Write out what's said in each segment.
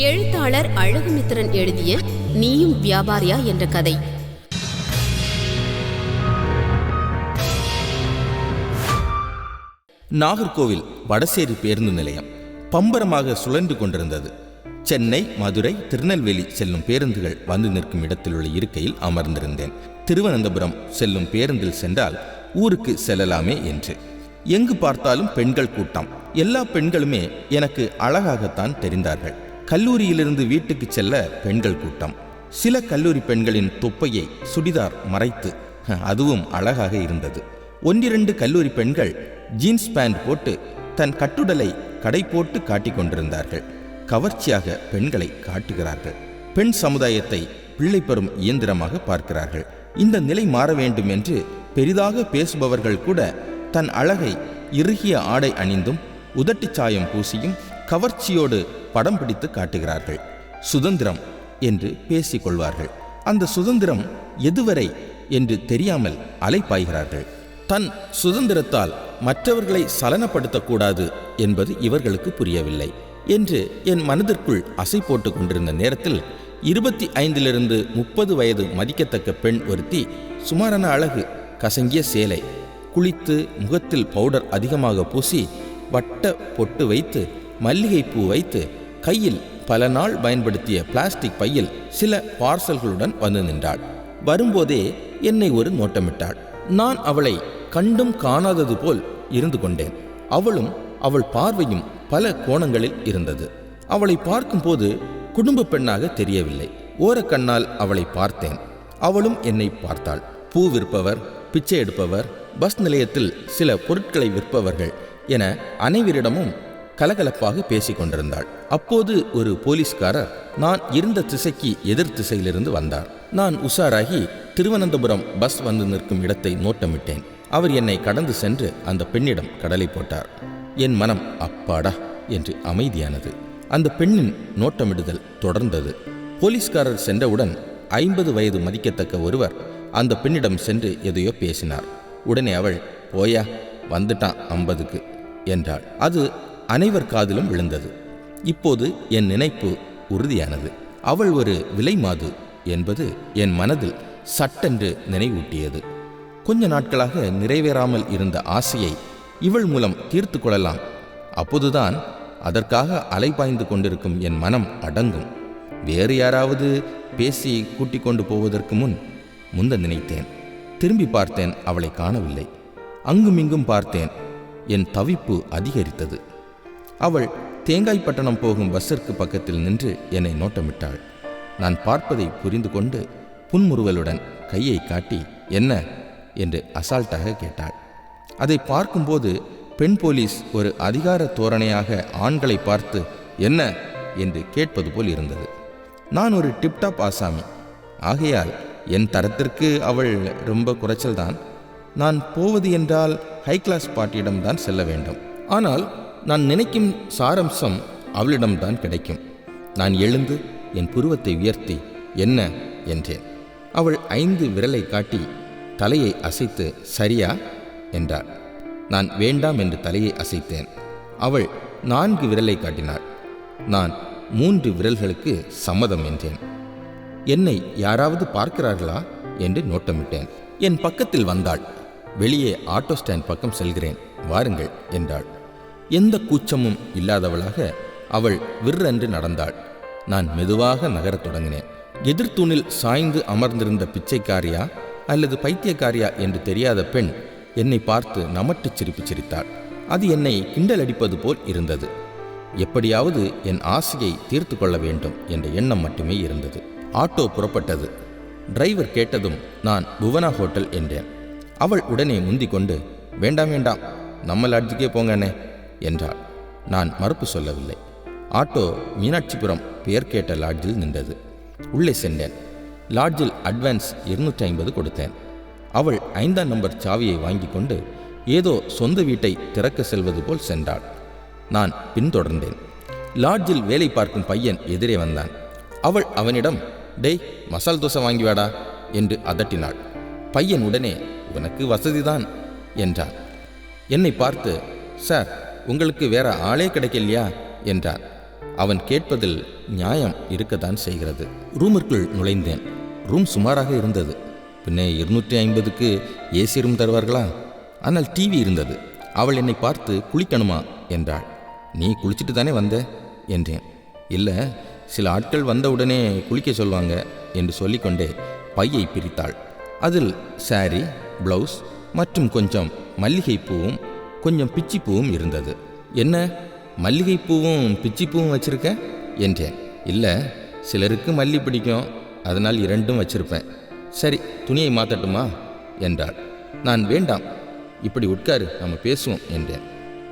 எழுத்தாளர் அழகுமித்திரன் எழுதிய நீயும் வியாபாரியா என்ற கதை. நாகர்கோவில் வடசேரி பேருந்து நிலையம் பம்பரமாக சுழன்று கொண்டிருந்தது. சென்னை மதுரை திருநெல்வேலி செல்லும் பேருந்துகள் வந்து நிற்கும் இடத்தில் உள்ள இருக்கையில் அமர்ந்திருந்தேன். திருவனந்தபுரம் செல்லும் பேருந்தில் சென்றால் ஊருக்கு செல்லலாமே என்று. எங்கு பார்த்தாலும் பெண்கள் கூட்டம். எல்லா பெண்களுமே எனக்கு அழகாகத்தான் தெரிந்தார்கள். கல்லூரியிலிருந்து வீட்டுக்கு செல்ல பெண்கள் கூட்டம். சில கல்லூரி பெண்களின் தொப்பையை சுடிதார் மறைத்து அதுவும் அழகாக இருந்தது. ஒன்றிரண்டு கல்லூரி பெண்கள் ஜீன்ஸ் பேண்ட் போட்டு தன் கட்டுடலை கடை போட்டு காட்டிக் கொண்டிருந்தார்கள். கவர்ச்சியாக பெண்களை காட்டுகிறார்கள். பெண் சமுதாயத்தை பிள்ளை பெறும் இயந்திரமாக பார்க்கிறார்கள். இந்த நிலை மாற வேண்டும் என்று பெரிதாக பேசுபவர்கள் கூட தன் அழகை இறுகிய ஆடை அணிந்தும் உதட்டுச் சாயம் பூசியும் கவர்ச்சியோடு படம் பிடித்து காட்டுகிறார்கள். சுதந்திரம் என்று பேசிக் கொள்வார்கள். அந்த சுதந்திரம் எதுவரை என்று தெரியாமல் அலைப்பாய்கிறார்கள். தன் சுதந்திரத்தால் மற்றவர்களை சலனப்படுத்தக்கூடாது என்பது இவர்களுக்கு புரியவில்லை என்று என் மனதிற்குள் அசை போட்டு கொண்டிருந்த நேரத்தில் இருபத்தி ஐந்திலிருந்து முப்பது வயது மதிக்கத்தக்க பெண் ஒருத்தி சுமாரான அழகு கசங்கிய சேலை குளித்து முகத்தில் பவுடர் அதிகமாக பூசி வட்ட பொட்டு வைத்து மல்லிகைப்பூ வைத்து கையில் பல நாள் பயன்படுத்திய பிளாஸ்டிக் பையில் சில பார்சல்களுடன் வந்து நின்றாள். வரும்போதே என்னை ஒரு நோட்டமிட்டாள். நான் அவளை கண்டும் காணாதது போல் இருந்து கொண்டேன். அவளும் அவள் பார்வையும் பல கோணங்களில் இருந்தது. அவளை பார்க்கும்போது குடும்ப பெண்ணாக தெரியவில்லை. ஓரக்கண்ணால் அவளை பார்த்தேன். அவளும் என்னை பார்த்தாள். பூ விற்பவர் பிச்சை எடுப்பவர் பஸ் நிலையத்தில் சில பொருட்களை விற்பவர்கள் என அனைவரிடமும் கலகலப்பாக பேசிக் கொண்டிருந்தாள். அப்போது ஒரு போலீஸ்காரர் நான் இருந்த திசைக்கு எதிர் திசையிலிருந்து வந்தார். நான் உஷாராகி திருவனந்தபுரம் பஸ் வந்து நிற்கும் இடத்தை நோட்டமிட்டேன். அவர் என்னை கடந்து சென்று அந்த பெண்ணிடம் கடலை போட்டார். என் மனம் அப்பாடா என்று அமைதியானது. அந்த பெண்ணின் நோட்டமிடுதல் தொடர்ந்தது. போலீஸ்காரர் சென்றவுடன் ஐம்பது வயது மதிக்கத்தக்க ஒருவர் அந்த பெண்ணிடம் சென்று எதையோ பேசினார். உடனே அவள் போயா வந்துட்டான் ஐம்பதுக்கு என்றாள். அது அனைவர் காதிலும் விழுந்தது. இப்போது என் நினைப்பு உறுதியானது. அவள் ஒரு விலை மாது என்பது என் மனதில் சட்டென்று நினைவூட்டியது. கொஞ்ச நாட்களாக நிறைவேறாமல் இருந்த ஆசையை இவள் மூலம் தீர்த்து கொள்ளலாம். அப்போதுதான் அதற்காக அலைபாய்ந்து கொண்டிருக்கும் என் மனம் அடங்கும். வேறு யாராவது பேசி கூட்டிக் கொண்டு போவதற்கு முன் முந்த நினைத்தேன். திரும்பி பார்த்தேன் அவளை காணவில்லை. அங்குமிங்கும் பார்த்தேன் என் தவிப்பு அதிகரித்தது. அவள் தேங்காய்பட்டணம் போகும் பஸ்ஸிற்கு பக்கத்தில் நின்று என்னை நோட்டமிட்டாள். நான் பார்ப்பதை புரிந்து கொண்டு புன்முறுவலுடன் கையை காட்டி என்ன? என்று அசால்ட்டாக கேட்டாள். அதை பார்க்கும்போது பெண் போலீஸ் ஒரு அதிகார தோரணையாக ஆண்களை பார்த்து என்ன? என்று கேட்பது போல் இருந்தது. நான் ஒரு டிப்டாப் ஆசாமி. ஆகையால் என் தரத்திற்கு அவள் ரொம்ப குறைச்சல்தான். நான் போவது என்றால் ஹை கிளாஸ் பாட்டியிடம்தான் செல்ல வேண்டும். ஆனால் நான் நினைக்கும் சாரம்சம் அவளிடம்தான் கிடைக்கும். நான் எழுந்து என் புருவத்தை உயர்த்தி என்ன? என்றேன். அவள் ஐந்து விரலை காட்டி தலையை அசைத்து சரியா? என்றாள். நான் வேண்டாம் என்று தலையை அசைத்தேன். அவள் நான்கு விரலை காட்டினாள். நான் மூன்று விரல்களுக்கு சம்மதம் என்றேன். என்னை யாராவது பார்க்கிறார்களா? என்று நோட்டமிட்டேன். என் பக்கத்தில் வந்தாள். வெளியே ஆட்டோ ஸ்டாண்ட் பக்கம் செல்கிறேன். வாருங்கள் என்றாள். எந்த கூச்சமும் இல்லாதவளாக அவள் விற்றென்று நடந்தாள். நான் மெதுவாக நகரத் தொடங்கினேன். எதிர்த்தூணில் சாய்ந்து அமர்ந்திருந்த பிச்சைக்காரியா அல்லது பைத்தியக்காரியா என்று தெரியாத பெண் என்னை பார்த்து நமட்டுச் சிரிப்பு சிரித்தாள். அது என்னை கிண்டல் அடிப்பது போல் இருந்தது. எப்படியாவது என் ஆசையை தீர்த்து கொள்ள வேண்டும் என்ற எண்ணம் மட்டுமே இருந்தது. ஆட்டோ புறப்பட்டது. டிரைவர் கேட்டதும் நான் புவனா ஹோட்டல் என்றேன். அவள் உடனே முந்திக் கொண்டு வேண்டாம் வேண்டாம். நம்ம லாட்ஜுக்கே போங்கண்ணே என்றாள். நான் மறுப்பு சொல்லவில்லை. ஆட்டோ மீனாட்சிபுரம் பெயர் கேட்ட லாட்ஜில் நின்றது. உள்ளே சென்றேன். லாட்ஜில் அட்வான்ஸ் இருநூற்றி ஐம்பது கொடுத்தேன். அவள் ஐந்தாம் நம்பர் சாவியை வாங்கி கொண்டு ஏதோ சொந்த வீட்டை திறக்க செல்வது போல் சென்றாள். நான் பின்தொடர்ந்தேன். லாட்ஜில் வேலை பார்க்கும் பையன் எதிரே வந்தான். அவள் அவனிடம் டேய் மசால் தோசை வாங்கி வாடா என்று அதட்டினாள். பையன் உடனே உனக்கு வசதிதான் என்றான். என்னை பார்த்து சார் உங்களுக்கு வேற ஆளே கிடைக்கலையா? என்றார். அவன் கேட்பதில் நியாயம் இருக்கத்தான் செய்கிறது. ரூமிற்குள் நுழைந்தேன். ரூம் சுமாராக இருந்தது. பின்னே இருநூற்றி ஐம்பதுக்கு ஏசி ரூம் தருவார்களா? ஆனால் டிவி இருந்தது. அவள் என்னை பார்த்து குளிக்கணுமா? என்றாள். நீ குளிச்சுட்டு தானே வந்த? என்றேன். இல்லை சில ஆட்கள் வந்தவுடனே குளிக்க சொல்லுவாங்க என்று சொல்லிக்கொண்டே பையை பிரித்தாள். அதில் சாரி ப்ளவுஸ் மற்றும் கொஞ்சம் மல்லிகைப்பூவும் கொஞ்சம் பிச்சிப்பூவும் இருந்தது. என்ன மல்லிகைப்பூவும் பிச்சிப்பூவும் வச்சிருக்க? என்றேன். இல்லை சிலருக்கு மல்லி பிடிக்கும். அதனால் இரண்டும் வச்சிருப்பேன். சரி துணியை மாற்றட்டுமா என்றாள். நான் வேண்டாம். இப்படி உட்காரு நம்ம பேசுவோம் என்றேன்.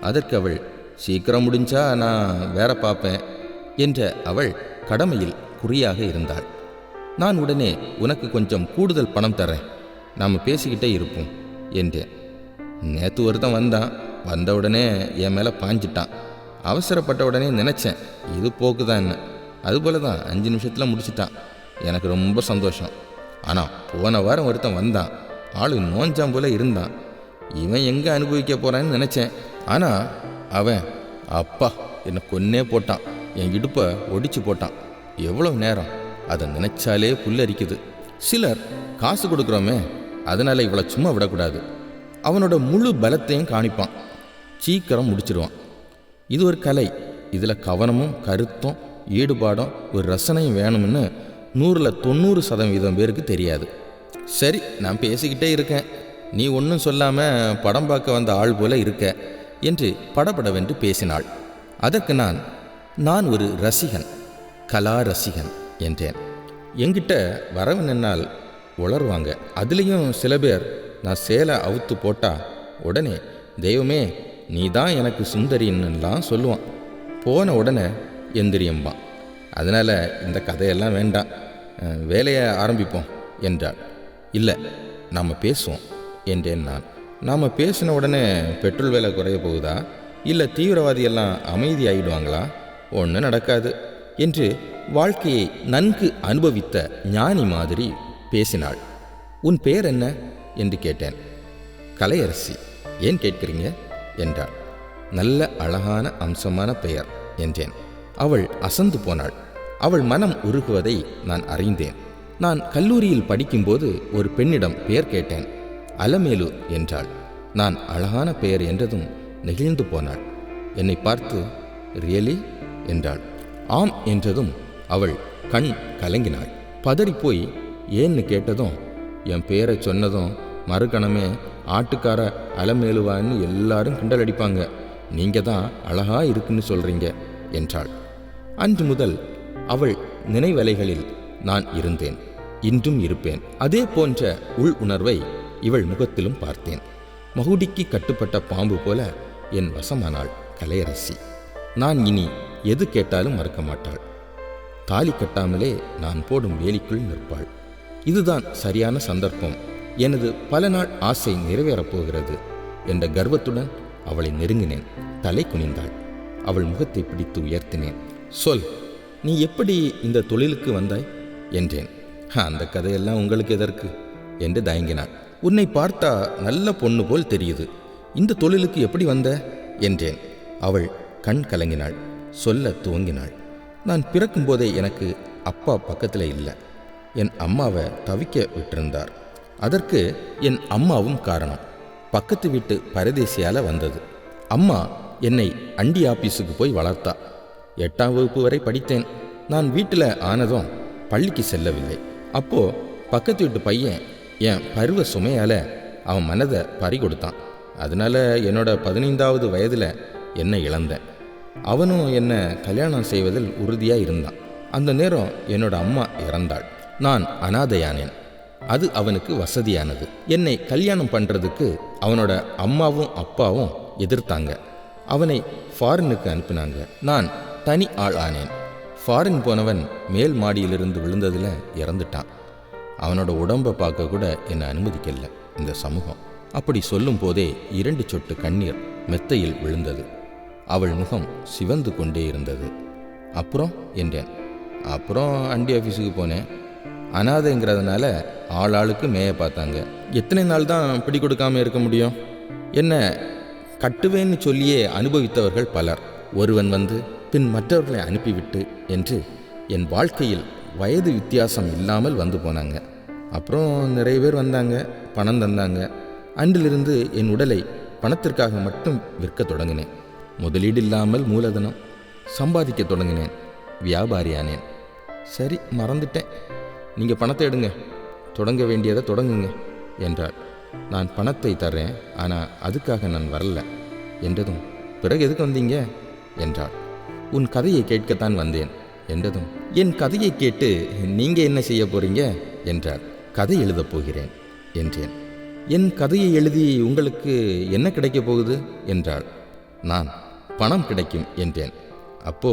அதற்கு அவள் சீக்கிரம் முடிஞ்சா நான் வேற பார்ப்பேன் என்ற அவள் கடமையில் குறியாக இருந்தாள். நான் உடனே உனக்கு கொஞ்சம் கூடுதல் பணம் தரேன் நாம் பேசிக்கிட்டே இருப்போம் என்றேன். நேற்று ஒருத்தன் வந்தான். வந்த உடனே என் மேலே பாஞ்சிட்டான். அவசரப்பட்ட உடனே நினச்சேன் இது போக்கு தான் என்ன. அதுபோல தான் அஞ்சு நிமிஷத்தில் முடிச்சிட்டான். எனக்கு ரொம்ப சந்தோஷம். ஆனால் போன வாரம் ஒருத்தன் வந்தான். ஆளு நோஞ்சாம் போல இருந்தான். இவன் எங்கே அனுபவிக்க போகிறான்னு நினச்சேன். ஆனால் அவன் அப்பா என்னை கொன்னே போட்டான். என் இடுப்பை ஒடிச்சு போட்டான். எவ்வளோ நேரம்? அதை நினைச்சாலே புல்லரிக்குது. சிலர் காசு கொடுக்குறோமே அதனால இவளை சும்மா விடக்கூடாது. அவனோட முழு பலத்தையும் காணிப்பான். சீக்கிரம் முடிச்சிடுவான் இது ஒரு கலை. இதில் கவனமும் கருத்தும் ஈடுபாடும் ஒரு ரசனையும் வேணும்னு நூறில் தொண்ணூறு சதவீதம் பேருக்கு தெரியாது. சரி நான் பேசிக்கிட்டே இருக்கேன். நீ ஒன்றும் சொல்லாமல் படம் பார்க்க வந்த ஆள் போல இருக்க என்று படபடவென்று பேசினாள். அதற்கு நான் நான் ஒரு ரசிகன். கலா ரசிகன் என்றேன். என்கிட்ட வரவு நின்னால் உளருவாங்க. அதுலேயும் சில பேர் நான் சேலை அவுத்து போட்டா உடனே தெய்வமே நீ தான் எனக்கு சுந்தரின்னுலாம் சொல்லுவான். போன உடனே எந்திரியம்பான் அதனால் இந்த கதையெல்லாம் வேண்டாம். வேலையை ஆரம்பிப்போம் என்றாள். இல்லை நாம் பேசுவோம் என்றேன் நான். நாம் பேசின உடனே பெட்ரோல் விலை குறைய போகுதா? இல்லை தீவிரவாதியெல்லாம் அமைதி ஆகிடுவாங்களா ஒன்றும் நடக்காது என்று வாழ்க்கையை நன்கு அனுபவித்த ஞானி மாதிரி பேசினாள். உன் பேர் என்ன? என்று கேட்டேன். கலையரசி ஏன் கேட்கிறீங்க? என்றாள். நல்ல அழகான அம்சமான பெயர் என்றேன். அவள் அசந்து போனாள். அவள் மனம் உருகுவதை நான் அறிந்தேன். நான் கல்லூரியில் படிக்கும்போது ஒரு பெண்ணிடம் பெயர் கேட்டேன். அலமேலு என்றாள். நான் அழகான பெயர் என்றதும் நெகிழ்ந்து போனாள். என்னை பார்த்து ரியலி? என்றாள். ஆம் என்றதும் அவள் கண் கலங்கினாள். பதறிப்போய் ஏன்னு கேட்டதும் என் பேரை சொன்னதும் மறுகணமே ஆட்டுக்கார அலமேலுவான்னு எல்லாரும் கிண்டல் அடிப்பாங்க. நீங்க தான் அழகா இருக்குன்னு சொல்றீங்க என்றாள். அன்று முதல் அவள் நினைவலைகளில் நான் இருந்தேன் இன்றும் இருப்பேன். அதே போன்ற உள் உணர்வை இவள் முகத்திலும் பார்த்தேன். மகுடிக்கு கட்டுப்பட்ட பாம்பு போல என் வசமானாள் கலையரசி. நான் இனி எது கேட்டாலும் மறக்க மாட்டாள். தாலி கட்டாமலே நான் போடும் வேலிக்குள் நிற்பாள். இதுதான் சரியான சந்தர்ப்பம். எனது பல நாள் ஆசை நிறைவேறப் போகிறது என்ற கர்வத்துடன் அவளை நெருங்கினேன். தலை குனிந்தாள். அவள் முகத்தை பிடித்து உயர்த்தினேன். சொல் நீ எப்படி இந்த தொழிலுக்கு வந்தாய்? என்றேன். அந்த கதையெல்லாம் உங்களுக்கு எதற்கு? என்று தயங்கினாள். உன்னை பார்த்தா நல்ல பொண்ணு போல் தெரியுது. இந்த தொழிலுக்கு எப்படி வந்த? என்றேன். அவள் கண் கலங்கினாள். சொல்ல துவங்கினாள். நான் பிறக்கும்போதே எனக்கு அப்பா பக்கத்தில் இல்லை. என் அம்மாவை தவிக்க விட்டிருந்தார். அதற்கு என் அம்மாவும் காரணம். பக்கத்து வீட்டு பரதேசியால் வந்தது. அம்மா என்னை அண்டி ஆபீஸுக்கு போய் வளர்த்தா. எட்டாம் வகுப்பு வரை படித்தேன். நான் வீட்டில் ஆனதும் பள்ளிக்கு செல்லவில்லை. அப்போது பக்கத்து வீட்டு பையன் என் பருவ சுமையால் அவன் மனதை பறி கொடுத்தான் அதனால என்னோட பதினைந்தாவது வயதில் என்னை இழந்தேன். அவனும் என்னை கல்யாணம் செய்வதில் உறுதியாக இருந்தான். அந்த நேரம் என்னோட அம்மா இறந்தாள். நான் அனாதையானேன். அது அவனுக்கு வசதியானது. என்னை கல்யாணம் பண்ணுறதுக்கு அவனோட அம்மாவும் அப்பாவும் எதிர்த்தாங்க. அவனை ஃபாரினுக்கு அனுப்பினாங்க. நான் தனி ஆள் ஆனேன். ஃபாரின் போனவன் மேல் மாடியிலிருந்து விழுந்ததில் இறந்துட்டான். அவனோட உடம்பை பார்க்க கூட என்னை அனுமதிக்கல இந்த சமூகம். அப்படி சொல்லும் போதே இரண்டு சொட்டு கண்ணீர் மெத்தையில் விழுந்தது. அவள் முகம் சிவந்து கொண்டே இருந்தது. அப்புறம்? என்றேன். அப்புறம் அண்டி ஆஃபீஸுக்கு போனேன். அனாதைங்கிறதுனால ஆள் ஆளுக்கு மேய பார்த்தாங்க. எத்தனை நாள் தான் பிடி கொடுக்காம இருக்க முடியும்? என்ன கட்டுவேன்னு சொல்லியே அனுபவித்தவர்கள் பலர். ஒருவன் வந்து பின் மற்றவர்களை அனுப்பிவிட்டு என்று என் வாழ்க்கையில் வயது வித்தியாசம் இல்லாமல் வந்து போனாங்க. அப்புறம் நிறைய பேர் வந்தாங்க பணம் தந்தாங்க. அன்றிலிருந்து என் உடலை பணத்திற்காக மட்டும் விற்க தொடங்கினேன். முதலீடு இல்லாமல் மூலதனம் சம்பாதிக்க தொடங்கினேன். வியாபாரியானேன். சரி மறந்துட்டேன். நீங்கள் பணத்தை எடுங்க. தொடங்க வேண்டியதை தொடங்குங்க என்றாள். நான் பணத்தை தர்றேன் ஆனால் அதுக்காக நான் வரல என்றதும் பிறகு எதுக்கு வந்தீங்க? என்றாள். உன் கதையை கேட்கத்தான் வந்தேன் என்றதும் என் கதையை கேட்டு நீங்கள் என்ன செய்ய போறீங்க? என்றார் கதை எழுதப் போகிறேன் என்றேன். என் கதையை எழுதி உங்களுக்கு என்ன கிடைக்கப் போகுது? என்றாள். நான் பணம் கிடைக்கும் என்றேன். அப்போ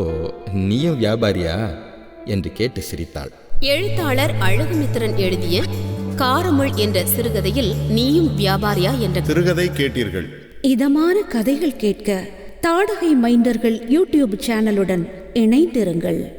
நீயும் வியாபாரியா? என்று கேட்டு சிரித்தாள். எழுத்தாளர் அழகுமித்திரன் எழுதிய காரமுள் என்ற சிறுகதையில் நீயும் வியாபாரியா என்ற சிறுகதை கேட்டீர்கள். இதமான கதைகள் கேட்க தாடகை மைந்தர்கள் யூடியூப் சேனலுடன் இணைந்திருங்கள்.